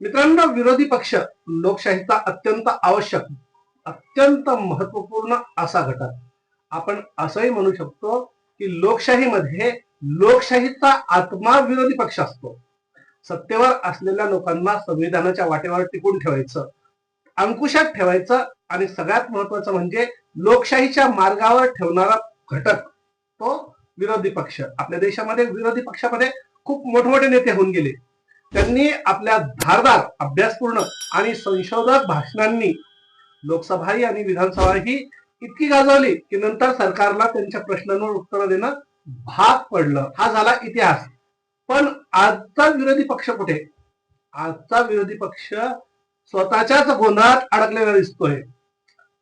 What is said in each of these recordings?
मित्रांनो विरोधी पक्ष लोकशाहीचा अत्यंत आवश्यक अत्यंत महत्त्वपूर्ण असा घटक. आपण असंही म्हणू शकतो की लोकशाहीमध्ये लोकशाहीचा आत्मा विरोधी पक्ष असतो. सत्तेवर असलेल्या लोकांना संविधानाच्या वाटेवर टिकून ठेवायचं अंकुशात ठेवायचं आणि सगळ्यात महत्वाचं म्हणजे लोकशाहीच्या मार्गावर ठेवणारा घटक तो विरोधी पक्ष. आपल्या देशामध्ये विरोधी पक्षामध्ये खूप मोठमोठे नेते होऊन गेले. त्यांनी आपल्या धारदार अभ्यासपूर्ण आणि संशोधक भाषणांनी लोकसभाही आणि विधानसभा ही इतकी गाजवली की नंतर सरकारला त्यांच्या प्रश्नांवर उत्तर देणं भाग पडलं. हा झाला इतिहास. पण आजचा विरोधी पक्ष कुठे? आजचा विरोधी पक्ष स्वतःच्याच गोंधळात अडकलेला दिसतोय.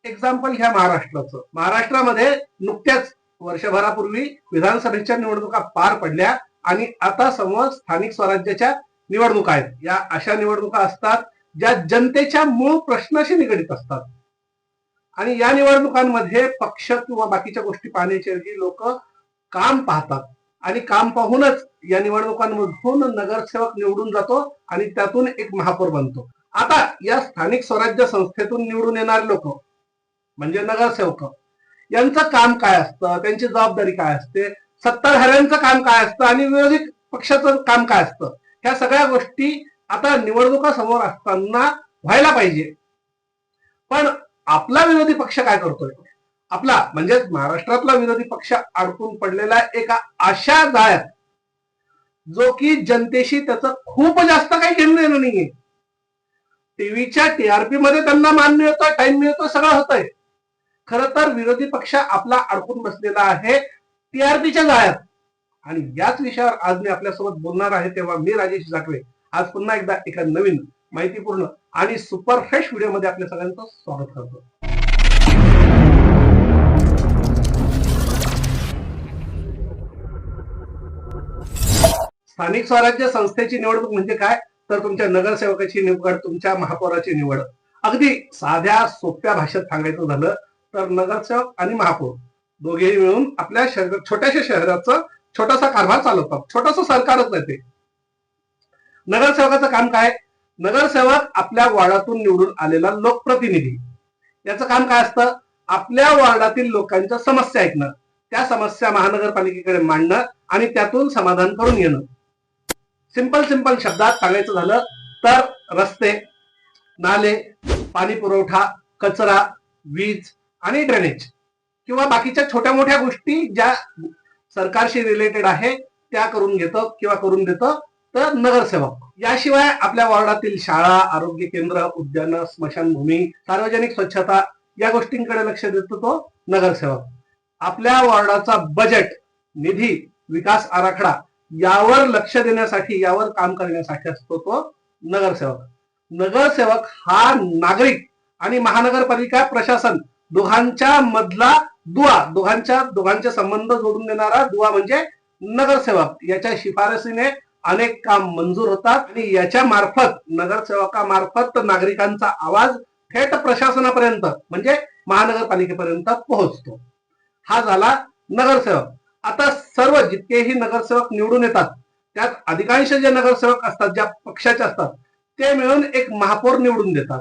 एक्झाम्पल घ्या महाराष्ट्राचं. महाराष्ट्रामध्ये नुकत्याच वर्षभरापूर्वी विधानसभेच्या निवडणुका पार पडल्या आणि आता समोर स्थानिक स्वराज्याच्या निवडणुका आहेत. या अशा निवडणुका असतात ज्या जनतेच्या मूळ प्रश्नाशी निगडीत असतात. आणि या निवडणुकांमध्ये पक्ष किंवा बाकीच्या गोष्टी पाहण्याच्या ऐवजी लोक काम पाहतात. आणि काम पाहूनच या निवडणुकांमधून नगरसेवक निवडून जातो आणि त्यातून एक महापौर बनतो. आता या स्थानिक स्वराज्य संस्थेतून निवडून येणारे लोक म्हणजे नगरसेवक यांचं काम काय असतं? त्यांची जबाबदारी काय असते? सत्ताधाऱ्यांचं काम काय असतं? आणि विरोधी पक्षाचं काम काय असतं? ह्या सगळ्या गोष्टी आता निवडणुका समोर असताना व्हायला पाहिजे. पण आपला विरोधी पक्ष काय करतोय? आपला म्हणजेच महाराष्ट्रातला विरोधी पक्ष अडकून पडलेला एका अशा जाळ्यात जो की जनतेशी त्याचं खूप जास्त काही घेणं देणं नाहीये. टीव्हीच्या टीआरपी मध्ये त्यांना मान मिळतो टाइम मिळतो सगळं होतंय. खर तर विरोधी पक्ष आपला अडकून बसलेला आहे. टीआरपीच्या जाळ्यात. आणि याच विषयावर आज मी आपल्यासोबत बोलणार आहे तेव्हा मी राजेश जाटवे. आज पुन्हा एकदा एका नवीन माहितीपूर्ण आणि सुपर फ्रेश व्हिडिओमध्ये आपल्या सगळ्यांचं स्वागत करतो. स्थानिक स्वराज्य संस्थेची निवडणूक म्हणजे काय? तर तुमच्या नगरसेवकाची निवड तुमच्या महापौराची निवड. अगदी साध्या सोप्या भाषेत सांगायचं झालं तर नगरसेवक आणि महापौर दोघेही मिळून आपल्या शहर छोट्याशा शहराचं छोटासा कारभार चालवतात छोटस सरकारच नाही ते. नगरसेवकाचं काम काय? नगरसेवक आपल्या वार्डातून निवडून आलेला लोकप्रतिनिधी. याचं काम काय असतं? आपल्या वार्डातील लोकांच्या समस्या ऐकणं. त्या समस्या महानगरपालिकेकडे मांडणं आणि त्यातून समाधान करून येणं सिंपल सिंपल शब्दात सांगायचं झालं तर रस्ते नाले पाणी पुरवठा कचरा वीज आणि ड्रेनेज किंवा बाकीच्या छोट्या मोठ्या गोष्टी ज्या सरकारशी रिलेटेड आहे त्या करून घेतो किंवा करून देतो तर नगरसेवक. याशिवाय आपल्या वॉर्डातील शाळा आरोग्य केंद्र उद्यान स्मशानभूमी सार्वजनिक स्वच्छता या गोष्टींकडे लक्ष देतो तो नगरसेवक. आपल्या वॉर्डाचा बजेट निधी विकास आराखडा यावर लक्ष देण्यासाठी यावर काम करण्यासाठी असतो तो नगरसेवक. नगरसेवक हा नागरिक आणि महानगरपालिका प्रशासन दोघांच्या मधला दुवा दोघांच्या दोघांचे संबंध जोडून देणारा दुवा म्हणजे नगरसेवक. याच्या शिफारसीने अनेक काम मंजूर होतात आणि याच्या मार्फत नगरसेवकामार्फत नागरिकांचा आवाज थेट प्रशासनापर्यंत म्हणजे महानगरपालिकेपर्यंत पोहोचतो. हा झाला नगरसेवक. आता सर्व जितकेही नगरसेवक निवडून येतात त्यात अधिकांश जे नगरसेवक असतात ज्या पक्षाचे असतात ते मिळून एक महापौर निवडून देतात.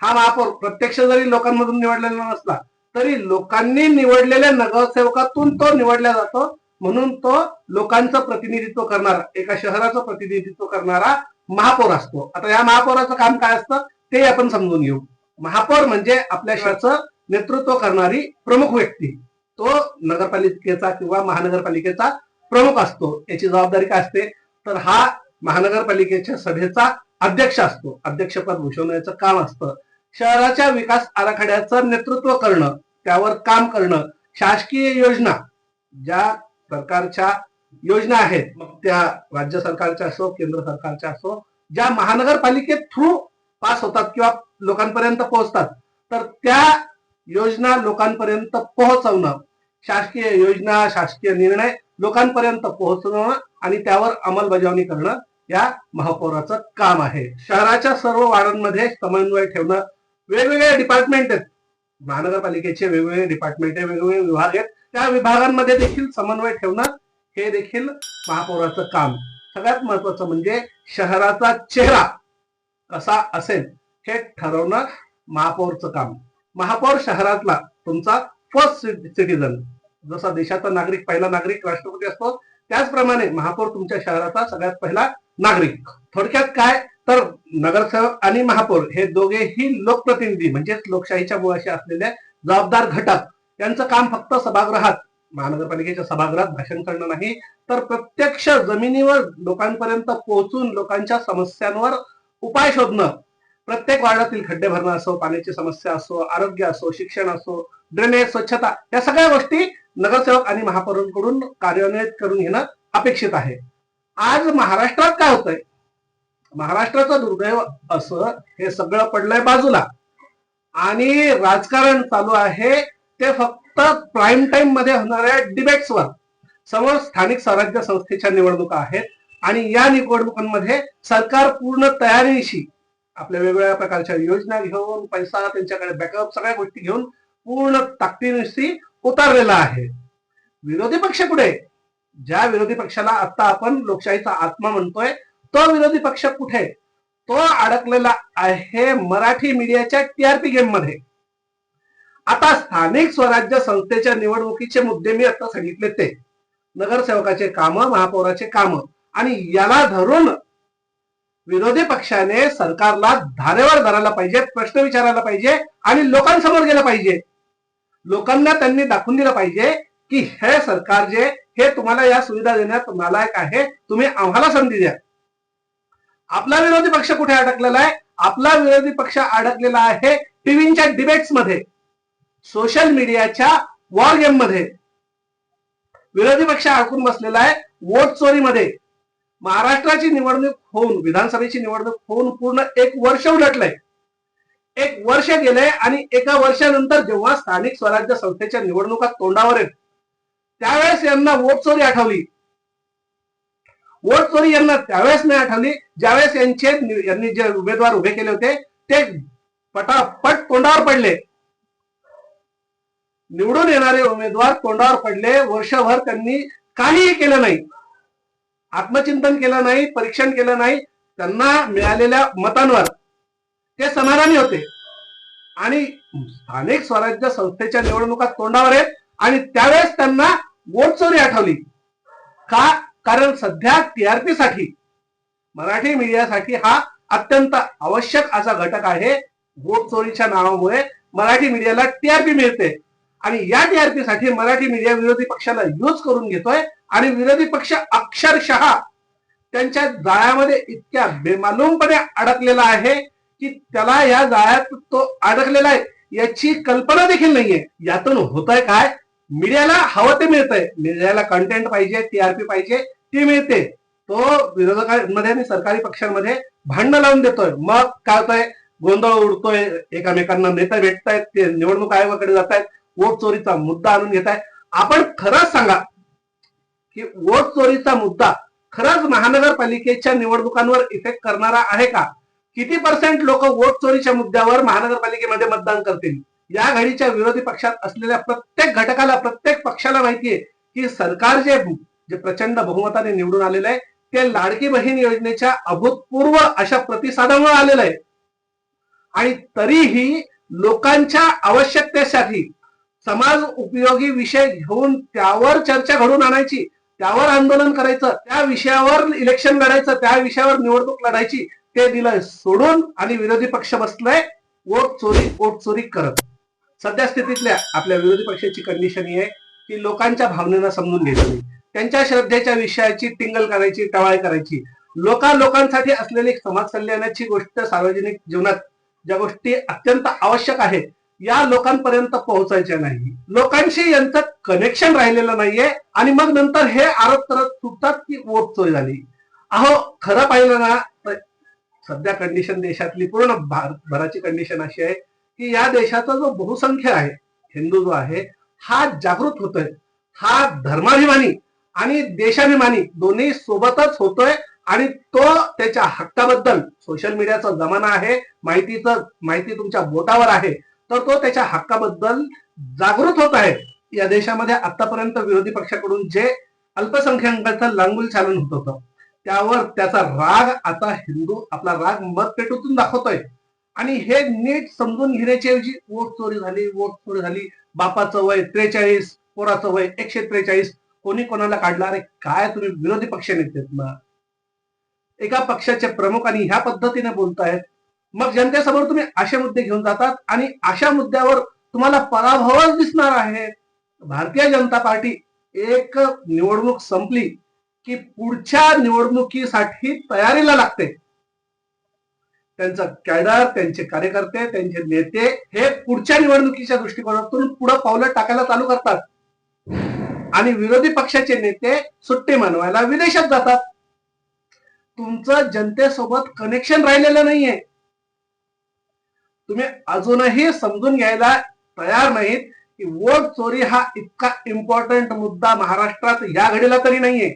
हा महापौर प्रत्यक्ष जरी लोकांमधून निवडलेला नसला तरी लोकांनी निवडलेल्या नगरसेवकातून तो निवडला जातो. म्हणून तो लोकांचं प्रतिनिधित्व करणारा एका शहराचं प्रतिनिधित्व करणारा महापौर असतो. आता या महापौराचं काम काय असतं? ते आपण समजून घेऊ. महापौर म्हणजे आपल्या शहराचं नेतृत्व करणारी प्रमुख व्यक्ती. तो नगरपालिकेचा किंवा महानगरपालिकेचा प्रमुख असतो. याची जबाबदारी काय असते? तर हा महानगरपालिकेच्या सभेचा अध्यक्ष असतो. अध्यक्षपद भूषवण्याचं काम असतं. शहराच्या विकास आराखड्याचं नेतृत्व करणं त्यावर काम करणं शासकीय योजना ज्या सरकारच्या योजना आहेत मग त्या राज्य सरकारच्या असो केंद्र सरकारच्या असो ज्या महानगरपालिकेत थ्रू पास होतात किंवा लोकांपर्यंत पोहोचतात तर त्या योजना लोकांपर्यंत पोहोचवणं शासकीय योजना शासकीय निर्णय लोकांपर्यंत पोहोचवणं आणि त्यावर अंमलबजावणी करणं या महापौराचं काम आहे. शहराच्या सर्व वाड्यांमध्ये समन्वय ठेवणं वेगवेगळे डिपार्टमेंट आहेत. महानगरपालिकेचे वेगवेगळे डिपार्टमेंट आहे वेगवेगळे विभाग आहेत. त्या विभागांमध्ये देखील समन्वय ठेवणं हे देखील महापौराचं काम. सगळ्यात महत्वाचं म्हणजे शहराचा चेहरा कसा असेल हे ठरवणं महापौरचं काम. महापौर शहरातला तुमचा फर्स्ट सिटीजन जसा देशाचा नागरिक पहिला नागरिक राष्ट्रपती असतो त्याचप्रमाणे महापौर तुमच्या शहराचा सगळ्यात पहिला नागरिक. थोडक्यात काय तर नगरसेवक आणि महापौर हे दोघेही लोकप्रतिनिधी म्हणजेच लोकशाहीच्या मुळाशी असलेले जबाबदार घटक यांचं काम फक्त सभागृहात महानगरपालिकेच्या सभागृहात भाषण करणं नाही तर प्रत्यक्ष जमिनीवर लोकांपर्यंत पोहोचून लोकांच्या समस्यांवर उपाय शोधणं. प्रत्येक वार्डातील खड्डे भरणं असो पाण्याची समस्या असो आरोग्य असो शिक्षण असो ड्रेनेज स्वच्छता या सगळ्या गोष्टी नगरसेवक आणि महापौरांकडून कार्यान्वित करून घेणं अपेक्षित आहे. आज महाराष्ट्रात काय होतंय? महाराष्ट्राचं दुर्दैव असं हे सगळं पडलंय बाजूला. आणि राजकारण चालू आहे ते फक्त प्राईम टाइममध्ये होणाऱ्या डिबेट्सवर समोर स्थानिक स्वराज्य संस्थेच्या निवडणुका आहेत आणि या निवडणुकांमध्ये सरकार पूर्ण तयारीशी आपल्या वेगवेगळ्या प्रकारच्या योजना घेऊन पैसा त्यांच्याकडे बॅकअप सगळ्या गोष्टी घेऊन पूर्ण ताकदीनिशी उतारलेला आहे. विरोधी पक्ष कुठे? ज्या विरोधी पक्षाला आता आपण लोकशाहीचा आत्मा म्हणतोय तो विरोधी पक्ष कुठे तो अडकलेला आहे मराठी मीडियाच्या टीआरपी गेममध्ये आता स्थानिक स्वराज्य संस्थेच्या निवडणुकीचे मुद्दे मी आता सांगितले ते. नगरसेवकाचे काम महापौराचे काम. आणि याला धरून विरोधी पक्षाने सरकारला धारेवर धरायला पाहिजे प्रश्न विचारायला पाहिजे आणि लोकांसमोर गेलं पाहिजे. लोकांना त्यांनी दाखवून दिलं पाहिजे की हे सरकार जे हे तुम्हाला या सुविधा देण्यात नालायक आहे तुम्ही आम्हाला संधी द्या. आपला विरोधी पक्ष कुठे अडकलेला आहे? आपला विरोधी पक्ष अडकलेला आहे टीव्हीच्या डिबेट्समध्ये सोशल मीडियाच्या वॉर गेममध्ये. विरोधी पक्ष अडकून बसलेला आहे वोट चोरीमध्ये महाराष्ट्राची निवडणूक होऊन विधानसभेची निवडणूक होऊन पूर्ण एक वर्ष उलटलंय. एक वर्ष गेलंय आणि एका वर्षानंतर जेव्हा स्थानिक स्वराज्य संस्थेच्या निवडणुका तोंडावर आहेत त्यावेळेस यांना वोट चोरी आठवली. वोट चोरी यांना त्यावेळेस नाही आठवली ज्यावेळेस यांचे यांनी जे उमेदवार उभे केले होते ते पटापट तोंडावर पडले. निवडून येणारे उमेदवार तोंडावर पडले. वर्षभर त्यांनी काहीही केलं नाही. आत्मचिंतन केलं नाही परीक्षण केलं नाही. त्यांना मिळालेल्या मतांवर ते समाधानी होते. आणि स्थानिक स्वराज्य संस्थेच्या निवडणुका तोंडावर आहेत. आणि त्यावेळेस त्यांना वोट चोरी आठवली. का कारण सध्या टीआरपी साठी मराठी मीडियासाठी हा अत्यंत आवश्यक असा घटक आहे. वोट चोरीच्या नावामुळे मराठी मीडियाला टीआरपी मिळते. आणि या टीआरपी साठी मराठी मीडिया विरोधी पक्षाला यूज करून घेतोय. आणि विरोधी पक्ष अक्षरशः त्यांच्या जाळ्यामध्ये इतक्या बेमालूमपणे अडकलेला आहे की त्याला या जाळ्यात तो अडकलेला आहे याची कल्पना देखील नाहीये. यातून होत आहे काय? मीडियाला हवं ते मिळतंय. मीडियाला कंटेंट पाहिजे टीआरपी पाहिजे ती मिळते. तो विरोधकांमध्ये आणि सरकारी पक्षांमध्ये भांडणं लावून देतोय. मग काय होतंय? गोंधळ उडतोय. एकामेकांना नेता भेटतायत ते निवडणूक आयोगाकडे जात आहेत वोट चोरीचा मुद्दा आणून घेत आहे आपण खरंच सांगा की वोट चोरीचा मुद्दा खरंच महानगरपालिकेच्या निवडणुकांवर इफेक्ट करणारा आहे का? किती पर्सेंट लोक वोट चोरीच्या मुद्द्यावर महानगरपालिकेमध्ये मतदान करतील? या घडीच्या विरोधी पक्षात असलेल्या प्रत्येक घटकाला प्रत्येक पक्षाला माहितीये की सरकार जे जे प्रचंड बहुमताने निवडून आलेलं आहे ते लाडकी बहीण योजनेच्या अभूतपूर्व अशा प्रतिसादामुळे आलेलं आहे. आणि तरीही लोकांच्या आवश्यकतेसाठी समाज उपयोगी विषय घेऊन त्यावर चर्चा घडून आणायची त्यावर आंदोलन करायचं त्या विषयावर इलेक्शन लढायचं त्या विषयावर निवडणूक लढायची ते दिलं सोडून आणि विरोधी पक्ष बसलाय वोट चोरी वोट चोरी करत. सध्या स्थितीतल्या आपल्या विरोधी पक्षाची कंडिशन ही आहे की लोकांच्या भावनेना समजून घ्यायचं नाही. त्यांच्या श्रद्धेच्या विषयाची टिंगल करायची टवाळ करायची. लोका लोकांसाठी असलेली समाज कल्याणाची गोष्ट सार्वजनिक जीवनात ज्या गोष्टी अत्यंत आवश्यक आहेत या लोकांपर्यंत पोहोचायच्या नाही. लोकांशी यांचं कनेक्शन राहिलेलं नाहीये आणि मग नंतर हे आरोप करत सुटतात की वोट चोरी झाली. अहो खरं पाहिलं ना सध्या कंडिशन देशातली पूर्ण भारतभराची कंडिशन अशी आहे की या देशाचा जो बहुसंख्य आहे हिंदू जो आहे हा जागृत होतोय. हा धर्माभिमानी आणि देशाभिमानी दोन्ही सोबतच होतोय आणि तो त्याच्या हक्काबद्दल सोशल मीडियाचा जमाना आहे माहितीचं माहिती तुमच्या बोटावर आहे तर तो त्याच्या हक्काबद्दल जागृत होत आहे. या देशामध्ये आतापर्यंत विरोधी पक्षाकडून जे अल्पसंख्याकांचं लांगुल चालन होत होतं त्यावर त्याचा राग आता हिंदू आपला राग मत पेटूतून दाखवतोय. आणि हे नीट समजून घेण्याची ऐवजी वोट चोरी झाली वोट चोरी झाली. बापाचं वय त्रेचाळीस पोराचं वय एकशे त्रेचाळीस. कोणी कोणाला काढला? अरे काय तुम्ही विरोधी पक्ष नेतेत ना एका पक्षाचे प्रमुख आणि ह्या पद्धतीने बोलतायत. मग जनतेसमोर तुम्ही असे मुद्दे घेऊन जातात आणि अशा मुद्द्यावर तुम्हाला पराभवच दिसणार आहे. भारतीय जनता पार्टी एक निवडणूक संपली की पुढच्या निवडणुकीसाठी तयारीला लागते. त्यांचा कॅडर त्यांचे कार्यकर्ते त्यांचे नेते हे पुढच्या निवडणुकीच्या दृष्टिकोनातून पुढे पावलं टाकायला चालू करतात. आणि विरोधी पक्षाचे नेते सुट्टे मानवायला विदेशात जातात. तुमचं जनतेसोबत कनेक्शन राहिलेलं नाहीये. तुम्ही अजूनही समजून घ्यायला तयार नाहीत की वोट चोरी हा इतका इम्पॉर्टंट मुद्दा महाराष्ट्रात या घडीला तरी नाहीये.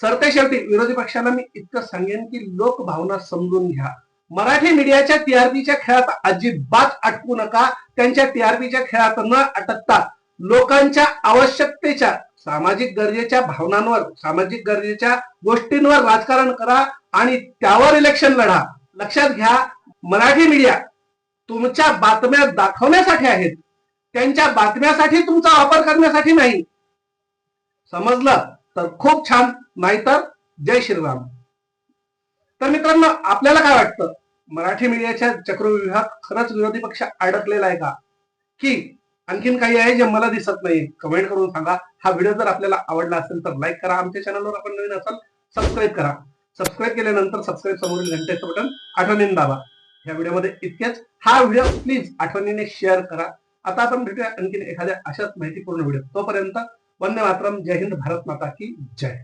सरते शेवटी विरोधी पक्षाला मी इतकं सांगेन की लोकभावना समजून घ्या. मराठी मीडियाच्या टीआरपीच्या खेळात अजिबात अटकू नका. त्यांच्या टीआरपीच्या खेळात न अटकता लोकांच्या आवश्यकतेच्या सामाजिक गरजेच्या भावनांवर सामाजिक गरजेच्या गोष्टींवर राजकारण करा आणि त्यावर इलेक्शन लढा. लक्षात घ्या मराठी मीडिया तुमच्या बातम्या दाखवण्यासाठी आहेत. त्यांच्या बातम्यासाठी तुमचा वापर करण्यासाठी नाही. समजलं? तर खूप छान. नाहीतर जय श्रीराम. तर मित्रांनो आपल्याला काय वाटतं? मराठी मीडियाच्या चक्रव्यूहात खरंच विरोधी पक्ष अडकलेला आहे का? की आणखीन काही आहे जे मला दिसत नाही कमेंट करून सांगा. हा व्हिडिओ जर आपल्याला आवडला असेल तर लाईक करा. आमच्या चॅनलवर आपण नवीन असाल सबस्क्राईब करा. सबस्क्राईब केल्यानंतर सबस्क्राईब समोरील घंटेचं बटन आठवणीने दाबा. या व्हिडिओमध्ये इतकेच हा व्हिडिओ प्लीज आठवणीने शेअर करा. आता आपण भेटूया आणखीन एखाद्या अशाच माहितीपूर्ण व्हिडिओ तोपर्यंत वंदे मातरम. जय हिंद भारत माता की जय.